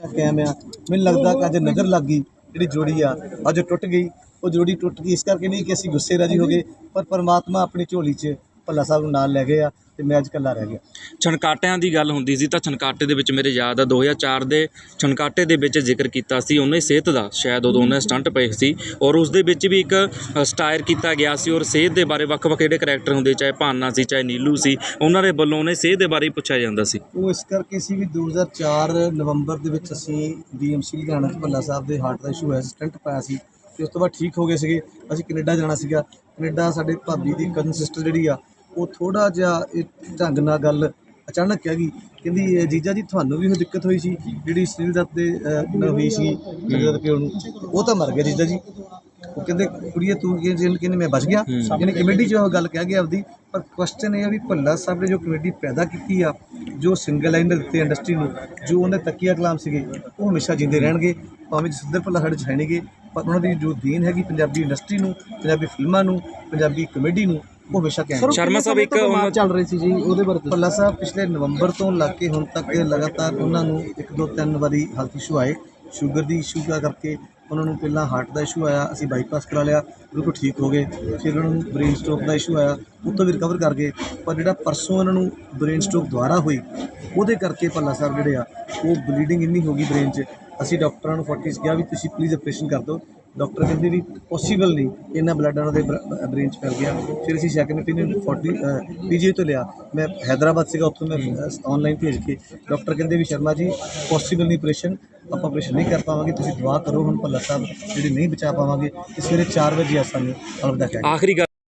ਕਾਇਮ ਆ ਮੈਨੂੰ ਲੱਗਦਾ ਕਿ ਅੱਜ ਨਜ਼ਰ ਲੱਗ ਗਈ ਜਿਹੜੀ ਜੋੜੀ ਆ, ਅੱਜ ਟੁੱਟ ਗਈ, ਉਹ ਜੋੜੀ ਟੁੱਟ ਗਈ, ਇਸ ਕਰਕੇ ਨਹੀਂ ਕਿ ਅਸੀਂ ਗੁੱਸੇ ਰਾਜੀ ਹੋ ਗਏ, ਪਰ ਪਰਮਾਤਮਾ ਆਪਣੀ ਝੋਲੀ 'ਚ ਭੱਲਾ ਸਾਹਿਬ ਨੂੰ ਨਾਲ ਲੈ ਗਏ ਆ ਤੇ ਮੈਂ ਅੱਜ ਇਕੱਲਾ ਰਹਿ ਗਿਆ। ਛਣਕਾਟਿਆਂ ਦੀ ਗੱਲ ਹੁੰਦੀ ਸੀ ਤਾਂ ਛਣਕਾਟੇ ਦੇ ਵਿੱਚ ਮੇਰੇ ਯਾਦ ਆ 2004 ਦੇ ਛਣਕਾਟੇ ਦੇ ਵਿੱਚ ਜ਼ਿਕਰ ਕੀਤਾ ਸੀ। ਉਹਨੇ ਸਿਹਤ ਦਾ ਸ਼ਾਇਦ ਉਦੋਂ ਉਹਨੇ ਸਟੰਟ ਪਏ ਸੀ ਔਰ ਉਸ ਦੇ ਵਿੱਚ ਵੀ ਇੱਕ ਸਟਾਇਰ ਕੀਤਾ ਗਿਆ ਸੀ ਔਰ ਸਿਹਤ ਦੇ ਬਾਰੇ ਵੱਖ-ਵੱਖ ਜਿਹੜੇ ਕਰੈਕਟਰ ਹੁੰਦੇ ਚਾਹੇ ਭਾਨਾ ਸੀ ਚਾਹੇ ਨੀਲੂ ਸੀ ਉਹਨਾਂ ਦੇ ਵੱਲੋਂ ਉਹਨੇ ਸਿਹਤ ਦੇ ਬਾਰੇ ਪੁੱਛਿਆ ਜਾਂਦਾ ਸੀ। ਉਹ ਇਸ ਕਰਕੇ ਸੀ ਵੀ 2004 ਨਵੰਬਰ ਦੇ ਵਿੱਚ ਅਸੀਂ ਡੀਐਮਸੀ ਲੁਧਿਆਣਾ 'ਚ ਭੱਲਾ ਸਾਹਿਬ ਦੇ ਹਾਰਟ ਦਾ ਇਸ਼ੂ ਹੋਇਆ ਸਟੰਟ ਪਾਇਆ ਸੀ ਤੇ ਉਸ ਤੋਂ ਬਾਅਦ ਠੀਕ ਹੋ ਗਏ ਸੀਗੇ। ਅਸੀਂ ਕੈਨੇਡਾ ਜਾਣਾ ਸੀਗਾ। ਕੈਨੇਡਾ ਸਾਡੇ ਭਾਬੀ ਦੀ ਕਜ਼ਨ ਸਿਸਟਰ ਜਿਹੜੀ ਆ ਉਹ ਥੋੜਾ ਜਿਹਾ ਇਹ ਢੰਗ ਨਾਲ ਗੱਲ ਅਚਾਨਕ ਕਹਿ ਗਈ। ਕਹਿੰਦੀ ਜੀਜਾ ਜੀ ਤੁਹਾਨੂੰ ਵੀ ਉਹ ਦਿੱਕਤ ਹੋਈ ਸੀ ਜਿਹੜੀ ਸੁਨੀਲ ਦੱਤ ਦੇ ਨਾਲ ਹੋਈ ਸੀ ਦੱਤ ਪਿਓ ਨੂੰ? ਉਹ ਤਾਂ ਮਰ ਗਿਆ ਜੀਜਾ ਜੀ। ਉਹ ਕਹਿੰਦੇ ਕੁੜੀਏ ਤੂੰ ਕੀ ਜੇਲ੍ਹ ਕਹਿੰਦੇ ਮੈਂ ਬਚ ਗਿਆ? ਯਾਨੀ ਕਮੇਟੀ 'ਚ ਉਹ ਗੱਲ ਕਹਿ ਗਿਆ ਆਪਦੀ ਪਰ ਕੁਐਸਚਨ ਇਹ ਆ ਵੀ ਭੱਲਾ ਸਾਹਿਬ ਨੇ ਜੋ ਕਮੇਟੀ ਪੈਦਾ ਕੀਤੀ ਆ ਜੋ ਸਿੰਗਲ ਲਾਈਨਰ ਦਿੱਤੇ ਇੰਡਸਟਰੀ ਨੂੰ ਜੋ ਉਹਨੇ ਤਕੀਆ ਕਲਾਮ ਸੀਗੇ ਉਹ ਹਮੇਸ਼ਾ ਜਿੰਦੇ ਰਹਿਣਗੇ ਭਾਵੇਂ ਜਸਿੰਦਰ ਭੱਲਾ ਸਾਡੇ 'ਚ ਹੈ ਨਹੀਂਗੇ ਪਰ ਉਹਨਾਂ ਦੀ ਜੋ ਦੇਣ ਹੈਗੀ ਪੰਜਾਬੀ ਇੰਡਸਟਰੀ ਨੂੰ ਪੰਜਾਬੀ ਫਿਲਮਾਂ ਨੂੰ ਪੰਜਾਬੀ ਕਮੇਡੀ ਨੂੰ ਉਹ ਸ਼ਰਮਾ ਸਾਹਿਬ ਇੱਕ ਉਹਨਾਂ- ਚੱਲ ਰਹੀ ਸੀ ਜੀ? ਉਹਦੇ ਬਾਰੇ ਭੱਲਾ ਸਾਹਿਬ ਪਿਛਲੇ ਨਵੰਬਰ ਤੋਂ ਲੱਗ ਕੇ ਹੁਣ ਤੱਕ ਲਗਾਤਾਰ ਉਹਨਾਂ ਨੂੰ ਇੱਕ ਦੋ ਤਿੰਨ ਵਾਰੀ ਹੈਲਥ ਇਸ਼ੂ ਆਏ। ਸ਼ੂਗਰ ਦੀ ਇਸ਼ੂ ਦਾ ਕਰਕੇ ਉਹਨਾਂ ਨੂੰ ਪਹਿਲਾਂ ਹਾਰਟ ਦਾ ਇਸ਼ੂ ਆਇਆ ਅਸੀਂ ਬਾਈਪਾਸ ਕਰਾ ਲਿਆ ਬਿਲਕੁਲ ਠੀਕ ਹੋ ਗਏ। ਫਿਰ ਉਹਨਾਂ ਨੂੰ ਬ੍ਰੇਨ ਸਟ੍ਰੋਕ ਦਾ ਇਸ਼ੂ ਆਇਆ ਉਹ ਤੋਂ ਵੀ ਰਿਕਵਰ ਕਰ ਗਏ। ਪਰ ਜਿਹੜਾ ਪਰਸੋਂ ਉਹਨਾਂ ਨੂੰ ਬ੍ਰੇਨ ਸਟ੍ਰੋਕ ਦੁਬਾਰਾ ਹੋਈ ਉਹਦੇ ਕਰਕੇ ਭੱਲਾ ਸਾਹਿਬ ਜਿਹੜੇ ਆ ਉਹ ਬਲੀਡਿੰਗ ਇੰਨੀ ਹੋ ਗਈ ਬ੍ਰੇਨ 'ਚ ਅਸੀਂ ਡਾਕਟਰਾਂ ਨੂੰ ਫੋਰਟਿਸ ਕਿਹਾ ਵੀ ਤੁਸੀਂ ਪਲੀਜ਼ ਆਪਰੇਸ਼ਨ ਕਰ ਦਿਓ। ਡਾਕਟਰ ਕਹਿੰਦੇ ਵੀ ਪੋਸੀਬਲ ਨਹੀਂ ਇੰਨਾ ਬਲੱਡ ਉਹਨਾਂ ਦੇ ਬ੍ਰੇਨ 'ਚ ਫੈਲ ਗਿਆ। ਫਿਰ ਅਸੀਂ ਸੈਕੰਡ opinion 40 ਪੀਜੀ ਤੋਂ ਲਿਆ। ਮੈਂ ਹੈਦਰਾਬਾਦ ਸੀਗਾ, ਉੱਥੋਂ ਮੈਂ ਆਨਲਾਈਨ ਭੇਜ ਕੇ ਡਾਕਟਰ ਕਹਿੰਦੇ ਵੀ ਸ਼ਰਮਾ ਜੀ ਪੋਸੀਬਲ ਨਹੀਂ ਆਪਰੇਸ਼ਨ ਆਪਾਂ ਆਪਰੇਸ਼ਨ ਨਹੀਂ ਕਰ ਪਾਵਾਂਗੇ, ਤੁਸੀਂ ਦੁਆ ਕਰੋ ਹੁਣ ਭੱਲਾ ਸਾਹਿਬ, ਜਿਹੜੇ ਨਹੀਂ ਬਚਾ ਪਾਵਾਂਗੇ, ਤੇ ਸਵੇਰੇ 4 ਵਜੇ ਆ ਸਾਨੂੰ ਕਹਿ ਆਖਰੀ ਗੱਲ